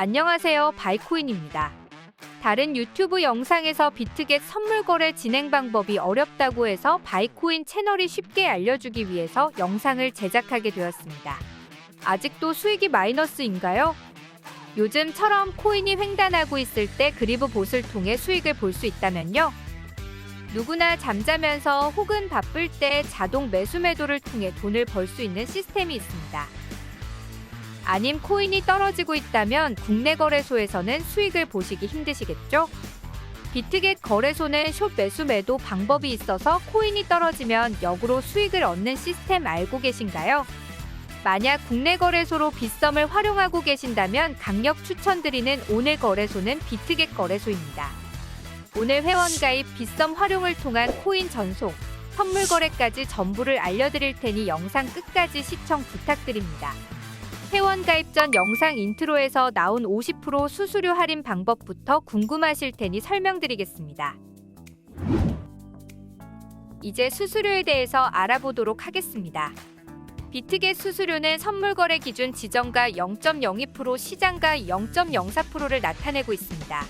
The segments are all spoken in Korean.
안녕하세요. 바이코인입니다. 다른 유튜브 영상에서 비트겟 선물 거래 진행 방법이 어렵다고 해서 바이코인 채널이 쉽게 알려주기 위해서 영상을 제작하게 되었습니다. 아직도 수익이 마이너스인가요? 요즘처럼 코인이 횡단하고 있을 때 그리브 봇을 통해 수익을 볼 수 있다면요? 누구나 잠자면서 혹은 바쁠 때 자동 매수 매도를 통해 돈을 벌 수 있는 시스템이 있습니다. 아님 코인이 떨어지고 있다면 국내 거래소에서는 수익을 보시기 힘드시겠죠? 비트겟 거래소는 숏 매수 매도 방법이 있어서 코인이 떨어지면 역으로 수익을 얻는 시스템 알고 계신가요? 만약 국내 거래소로 빗썸을 활용하고 계신다면 강력 추천드리는 오늘 거래소는 비트겟 거래소입니다. 오늘 회원 가입 빗썸 활용을 통한 코인 전송, 선물 거래까지 전부를 알려드릴 테니 영상 끝까지 시청 부탁드립니다. 회원 가입 전 영상 인트로에서 나온 50% 수수료 할인 방법부터 궁금하실 테니 설명드리겠습니다. 이제 수수료에 대해서 알아보도록 하겠습니다. 비트겟 수수료는 선물 거래 기준 지정가 0.02% 시장가 0.04%를 나타내고 있습니다.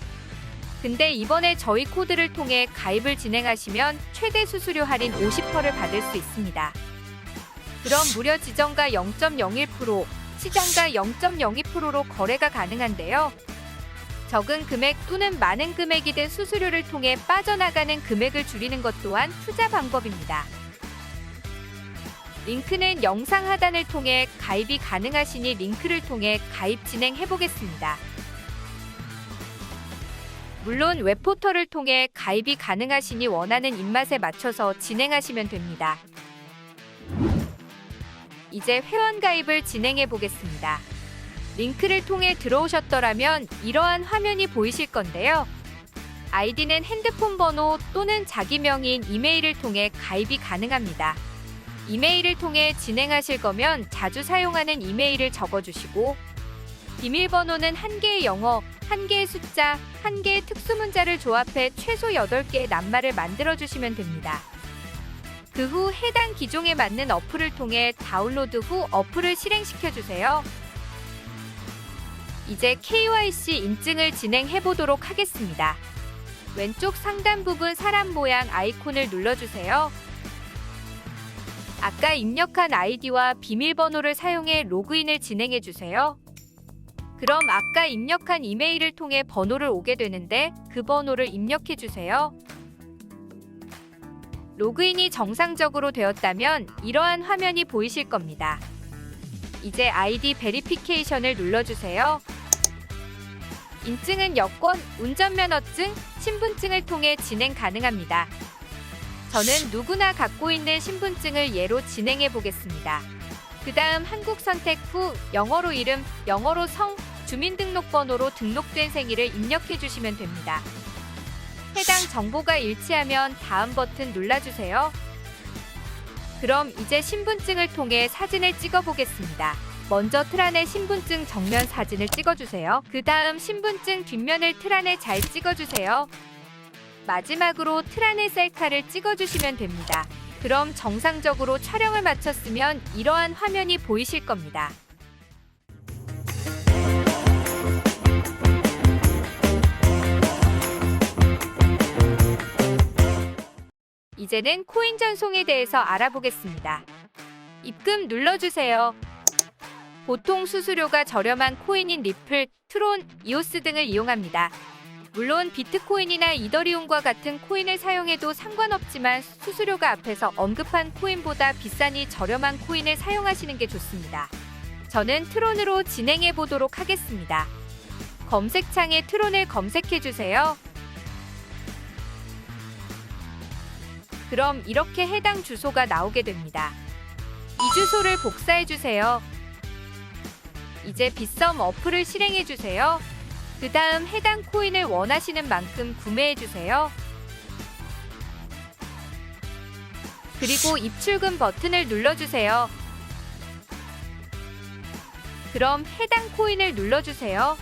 근데 이번에 저희 코드를 통해 가입을 진행하시면 최대 수수료 할인 50%를 받을 수 있습니다. 그럼 무려 지정가 0.01%, 시장가 0.02%로 거래가 가능한데요. 적은 금액 또는 많은 금액이 된 수수료를 통해 빠져나가는 금액을 줄이는 것 또한 투자 방법입니다. 링크는 영상 하단을 통해 가입이 가능하시니 링크를 통해 가입 진행해 보겠습니다. 물론 웹포털을 통해 가입이 가능하시니 원하는 입맛에 맞춰서 진행하시면 됩니다. 이제 회원 가입을 진행해 보겠습니다. 링크를 통해 들어오셨더라면 이러한 화면이 보이실 건데요. 아이디는 핸드폰 번호 또는 자기 명인 이메일을 통해 가입이 가능합니다. 이메일을 통해 진행하실 거면 자주 사용하는 이메일을 적어주시고 비밀번호는 한 개의 영어, 한 개의 숫자, 한 개의 특수문자를 조합해 최소 8개의 낱말을 만들어주시면 됩니다. 그 후 해당 기종에 맞는 어플을 통해 다운로드 후 어플을 실행시켜 주세요. 이제 KYC 인증을 진행해 보도록 하겠습니다. 왼쪽 상단 부분 사람 모양 아이콘을 눌러주세요. 아까 입력한 아이디와 비밀번호를 사용해 로그인을 진행해 주세요. 그럼 아까 입력한 이메일을 통해 번호를 오게 되는데 그 번호를 입력해 주세요. 로그인이 정상적으로 되었다면 이러한 화면이 보이실 겁니다. 이제 아이디 베리피케이션을 눌러주세요. 인증은 여권, 운전면허증, 신분증을 통해 진행 가능합니다. 저는 누구나 갖고 있는 신분증을 예로 진행해 보겠습니다. 그 다음 한국 선택 후 영어로 이름, 영어로 성, 주민등록번호로 등록된 생일을 입력해 주시면 됩니다. 해당 정보가 일치하면 다음 버튼 눌러주세요. 그럼 이제 신분증을 통해 사진을 찍어 보겠습니다. 먼저 틀 안에 신분증 정면 사진을 찍어주세요. 그 다음 신분증 뒷면을 틀 안에 잘 찍어주세요. 마지막으로 틀 안에 셀카를 찍어주시면 됩니다. 그럼 정상적으로 촬영을 마쳤으면 이러한 화면이 보이실 겁니다. 이제는 코인 전송에 대해서 알아보겠습니다. 입금 눌러주세요. 보통 수수료가 저렴한 코인인 리플, 트론, 이오스 등을 이용합니다. 물론 비트코인이나 이더리움과 같은 코인을 사용해도 상관없지만 수수료가 앞에서 언급한 코인보다 비싸니 저렴한 코인을 사용하시는 게 좋습니다. 저는 트론으로 진행해 보도록 하겠습니다. 검색창에 트론을 검색해 주세요. 그럼 이렇게 해당 주소가 나오게 됩니다. 이 주소를 복사해 주세요. 이제 빗썸 어플을 실행해 주세요. 그 다음 해당 코인을 원하시는 만큼 구매해 주세요. 그리고 입출금 버튼을 눌러주세요. 그럼 해당 코인을 눌러주세요.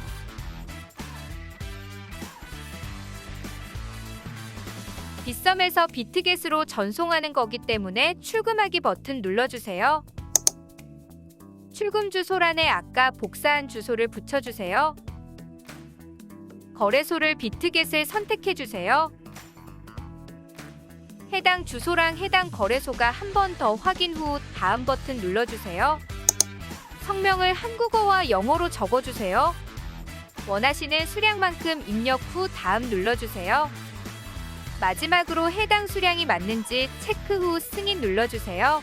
빗썸에서 비트겟으로 전송하는 거기 때문에 출금하기 버튼 눌러주세요. 출금 주소란에 아까 복사한 주소를 붙여주세요. 거래소를 비트겟을 선택해 주세요. 해당 주소랑 해당 거래소가 한 번 더 확인 후 다음 버튼 눌러주세요. 성명을 한국어와 영어로 적어주세요. 원하시는 수량만큼 입력 후 다음 눌러주세요. 마지막으로 해당 수량이 맞는지 체크 후 승인 눌러주세요.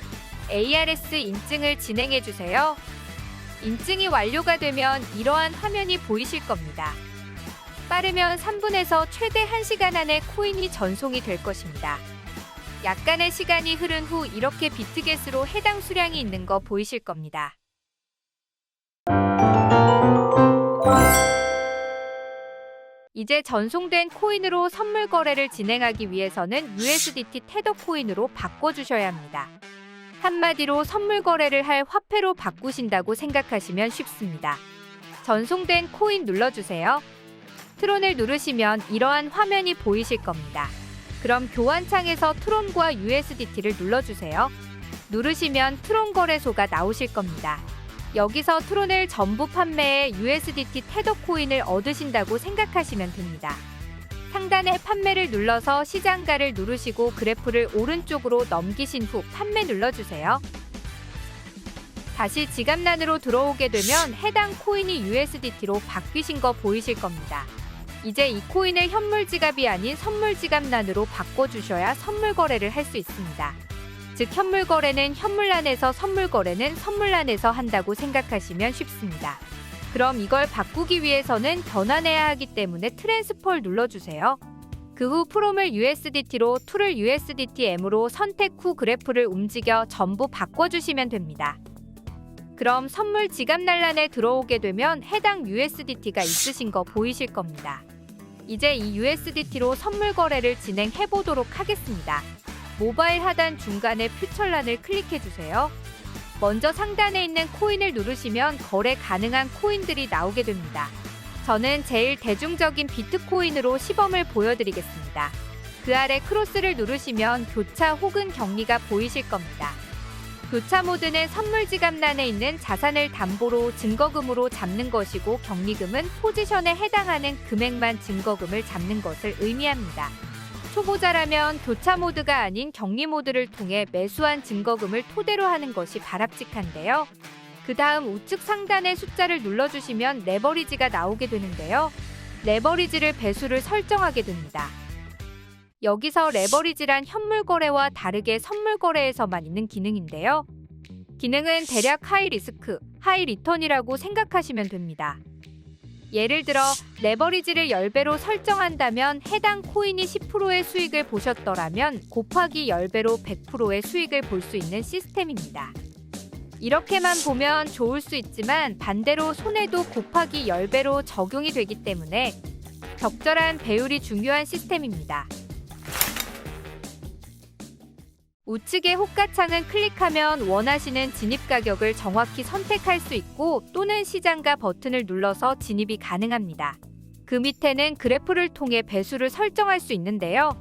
ARS 인증을 진행해주세요. 인증이 완료가 되면 이러한 화면이 보이실 겁니다. 빠르면 3분에서 최대 1시간 안에 코인이 전송이 될 것입니다. 약간의 시간이 흐른 후 이렇게 비트겟으로 해당 수량이 있는 거 보이실 겁니다. 이제 전송된 코인으로 선물 거래를 진행하기 위해서는 USDT 테더 코인으로 바꿔주셔야 합니다. 한마디로 선물 거래를 할 화폐로 바꾸신다고 생각하시면 쉽습니다. 전송된 코인 눌러주세요. 트론을 누르시면 이러한 화면이 보이실 겁니다. 그럼 교환창에서 트론과 USDT를 눌러주세요. 누르시면 트론 거래소가 나오실 겁니다. 여기서 트론을 전부 판매해 USDT 테더 코인을 얻으신다고 생각하시면 됩니다. 상단에 판매를 눌러서 시장가를 누르시고 그래프를 오른쪽으로 넘기신 후 판매 눌러주세요. 다시 지갑란으로 들어오게 되면 해당 코인이 USDT로 바뀌신 거 보이실 겁니다. 이제 이 코인을 현물 지갑이 아닌 선물 지갑란으로 바꿔주셔야 선물 거래를 할 수 있습니다. 즉 현물 거래는 현물란에서 선물 거래는 선물란에서 한다고 생각하시면 쉽습니다. 그럼 이걸 바꾸기 위해서는 변환해야 하기 때문에 트랜스퍼를 눌러주세요. 그 후 프롬을 USDT로 툴을 USDTM으로 선택 후 그래프를 움직여 전부 바꿔주시면 됩니다. 그럼 선물 지갑 난란에 들어오게 되면 해당 USDT가 있으신 거 보이실 겁니다. 이제 이 USDT로 선물 거래를 진행해 보도록 하겠습니다. 모바일 하단 중간에 퓨처란을 클릭해 주세요. 먼저 상단에 있는 코인을 누르시면 거래 가능한 코인들이 나오게 됩니다. 저는 제일 대중적인 비트코인으로 시범을 보여드리겠습니다. 그 아래 크로스를 누르시면 교차 혹은 격리가 보이실 겁니다. 교차 모드는 선물 지갑란에 있는 자산을 담보로 증거금으로 잡는 것이고 격리금은 포지션에 해당하는 금액만 증거금을 잡는 것을 의미합니다. 초보자라면 교차 모드가 아닌 격리 모드를 통해 매수한 증거금을 토대로 하는 것이 바람직한데요. 그 다음 우측 상단의 숫자를 눌러주시면 레버리지가 나오게 되는데요. 레버리지를 배수를 설정하게 됩니다. 여기서 레버리지란 현물 거래와 다르게 선물 거래에서만 있는 기능인데요. 기능은 대략 하이 리스크, 하이 리턴이라고 생각하시면 됩니다. 예를 들어 레버리지를 10배로 설정한다면 해당 코인이 10%의 수익을 보셨더라면 곱하기 10배로 100%의 수익을 볼 수 있는 시스템입니다. 이렇게만 보면 좋을 수 있지만 반대로 손해도 곱하기 10배로 적용이 되기 때문에 적절한 배율이 중요한 시스템입니다. 우측의 호가창은 클릭하면 원하시는 진입 가격을 정확히 선택할 수 있고 또는 시장가 버튼을 눌러서 진입이 가능합니다. 그 밑에는 그래프를 통해 배수를 설정할 수 있는데요.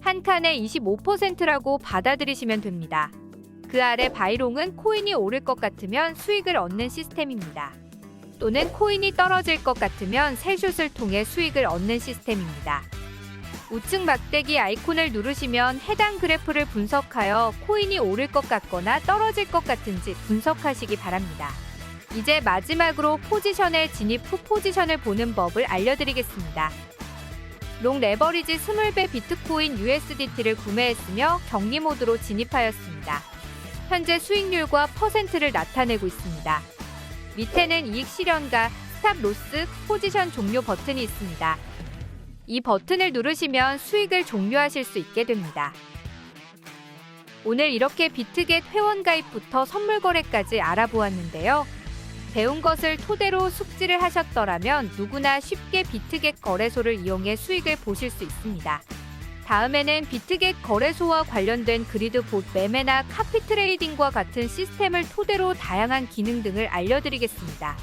한 칸에 25%라고 받아들이시면 됩니다. 그 아래 바이롱은 코인이 오를 것 같으면 수익을 얻는 시스템입니다. 또는 코인이 떨어질 것 같으면 셀슛을 통해 수익을 얻는 시스템입니다. 우측 막대기 아이콘을 누르시면 해당 그래프를 분석하여 코인이 오를 것 같거나 떨어질 것 같은지 분석하시기 바랍니다. 이제 마지막으로 포지션에 진입 후 포지션을 보는 법을 알려드리겠습니다. 롱 레버리지 20배 비트코인 USDT를 구매했으며 격리 모드로 진입하였습니다. 현재 수익률과 퍼센트를 나타내고 있습니다. 밑에는 이익 실현과 스탑 로스 포지션 종료 버튼이 있습니다. 이 버튼을 누르시면 수익을 종료하실 수 있게 됩니다. 오늘 이렇게 비트겟 회원 가입부터 선물 거래까지 알아보았는데요. 배운 것을 토대로 숙지를 하셨더라면 누구나 쉽게 비트겟 거래소를 이용해 수익을 보실 수 있습니다. 다음에는 비트겟 거래소와 관련된 그리드 봇 매매나 카피 트레이딩과 같은 시스템을 토대로 다양한 기능 등을 알려드리겠습니다.